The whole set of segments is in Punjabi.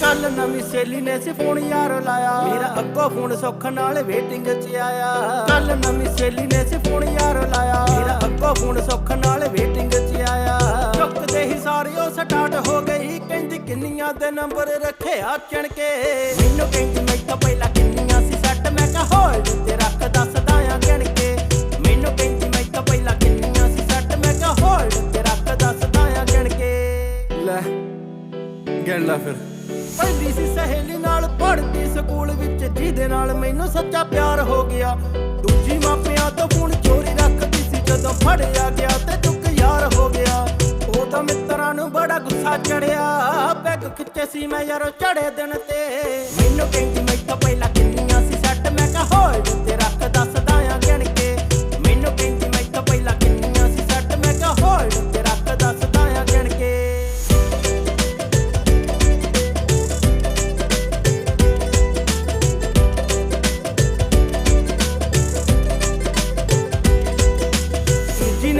ਕੱਲ ਨਵੀਂ ਸੇਲੀ ਨੇ ਸੀ ਫੋਨ ਯਾਰ ਲਾਇਆ। ਮੇਰਾ ਅੱਗੋਂ ਫੋਨ ਸੁੱਖ ਨਾਲ ਵੇਟਿੰਗ 'ਚ ਆਇਆ। ਕੱਲ ਨਵੀਂ ਸੇਲੀ ਨੇ ਸੀ ਫੋਨ ਯਾਰ ਲਾਇਆ। ਮੇਰਾ ਅੱਗੋਂ ਫੋਨ ਸੁੱਖ ਨਾਲ ਵੇਟਿੰਗ 'ਚ ਆਇਆ। ਚੁੱਕਦੇ ਹੀ ਸਾਰੇ ਉਹ ਸਟਾਰਟ ਹੋ ਗਈ ਕਹਿੰਦੀ ਕਿੰਨੀਆਂ ਦੇ ਨੰਬਰ ਰੱਖਿਆ ਚਣ ਕੇ ਮੈਨੂੰ ਕਹਿੰਦੀ ਮੈਂ ਤਾਂ ਪਹਿਲਾਂ ਕਿੰਨੀਆਂ ਸੀ ਸੱਟ ਮੈਂ ਕਿਹਾ ਹੋਲਡ ਤੇ ਰੱਖ ਦੱਸਦਾ ਆ ਗਿਣ ਕੇ ਮੈਨੂੰ ਕਹਿੰਦੀ ਮੈਂ ਤਾਂ ਪਹਿਲਾਂ ਕਿੰਨੀਆਂ ਸੀ ਸੱਟ ਮੈਂ ਕਿਹਾ ਹੋਲਡ ਤੇ ਰੱਖ ਦੱਸਦਾ ਆ ਗਿਣ ਕੇ ਲੈ ਗਿਣ ਲੈ ਫਿਰ। ਪਹਿਲੀ ਸੀ ਸਹੇਲੀ ਨਾਲ, ਪੜ੍ਹਦੀ ਸਕੂਲ ਵਿੱਚ, ਜਿਹਦੇ ਨਾਲ ਮੈਨੂੰ ਸੱਚਾ ਪਿਆਰ ਹੋ ਗਿਆ। ਦੂਜੀ ਮਾਪਿਆਂ ਤੋਂ ਫੋਨ ਚੋਰੀ ਰੱਖਦੀ ਸੀ, ਜਦੋਂ ਫੜਿਆ ਗਿਆ ਤੇ ਚੁੱਕ ਯਾਰ ਹੋ ਗਿਆ। ਉਹ ਤਾਂ ਮਿੱਤਰਾਂ ਨੂੰ ਬੜਾ ਗੁੱਸਾ ਚੜਿਆ, ਪੈਗ ਖਿੱਚੇ ਸੀ ਮੈਂ ਯਾਰੋ ਚੜੇ ਦਿਨ ਤੇ। ਮੈਨੂੰ ਕਹਿੰਦੀ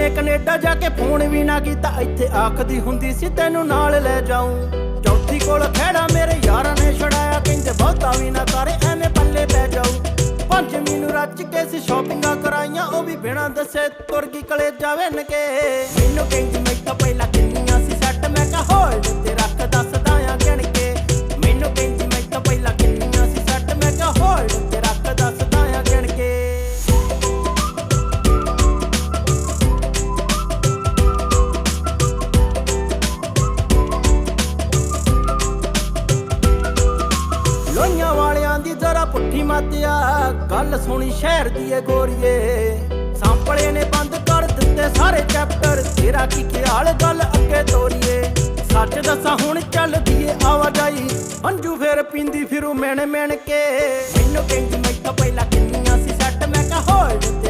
ਨੇ ਕੈਨੇਡਾ ਜਾ ਕੇ ਫੋਨ ਵੀ ਨਾ ਕੀਤਾ, ਇੱਥੇ ਆਖਦੀ ਹੁੰਦੀ ਸੀ, ਤੈਨੂੰ ਨਾਲ ਲੈ ਜਾਊਂ। ਚੌਥੀ ਕੋਲ ਖੜਾ ਮੇਰੇ ਯਾਰਾਂ ਨੇ ਛੜਾਇਆ ਕਹਿੰਦੇ ਬਹੁਤਾ ਵੀ ਨਾ ਕਰ, ਐਵੇਂ ਪੱਲੇ ਪੈ ਜਾਊ। ਪੰਜਵੀਂ ਨੂੰ ਰੱਜ ਕੇ ਸੀ ਸ਼ਾਪਿੰਗਾਂ ਕਰਾਈਆਂ, ਉਹ ਵੀ ਬਿਨਾਂ ਦੱਸੇ ਤੁਰ ਗਈ ਕਲੇਜਾ ਵੇਨ ਕੇ। ਮੈਨੂੰ ਕਹਿੰਦੀ, ਮੈਂ ਤਾਂ ਪਹਿਲਾਂ ਪੁੱਠੀ ਮਾਤਿਆ ਗੱਲ ਸੁਣੀ ਸ਼ਹਿਰ ਦੀ ਏ ਗੋਰੀਏ। ਸਾਂਪਲੇ ਨੇ ਬੰਦ ਕਰ ਦਿੱਤੇ ਸਾਰੇ ਚੈਪਟਰ ਤੇਰਾ ਕੀ ਖਿਆਲ ਗੱਲ ਅੱਗੇ ਤੋਰੀਏ? ਸੱਚ ਦੱਸਾਂ ਹੁਣ ਚੱਲਦੀ ਏ ਆਵਾਜਾਈ ਅੰਜੂ ਫੇਰ ਪੀਂਦੀ ਫਿਰੂ ਮੈਣ ਮੈਣ ਕੇ ਮੈਨੂੰ ਕਹਿੰਦੀ, ਮੈਂ ਤਾਂ ਪਹਿਲਾਂ ਕਿੰਨੀਆਂ ਸੀ ਸੈੱਟ ਮੈਂ ਕਿਹਾ ਕਿੰਨੀ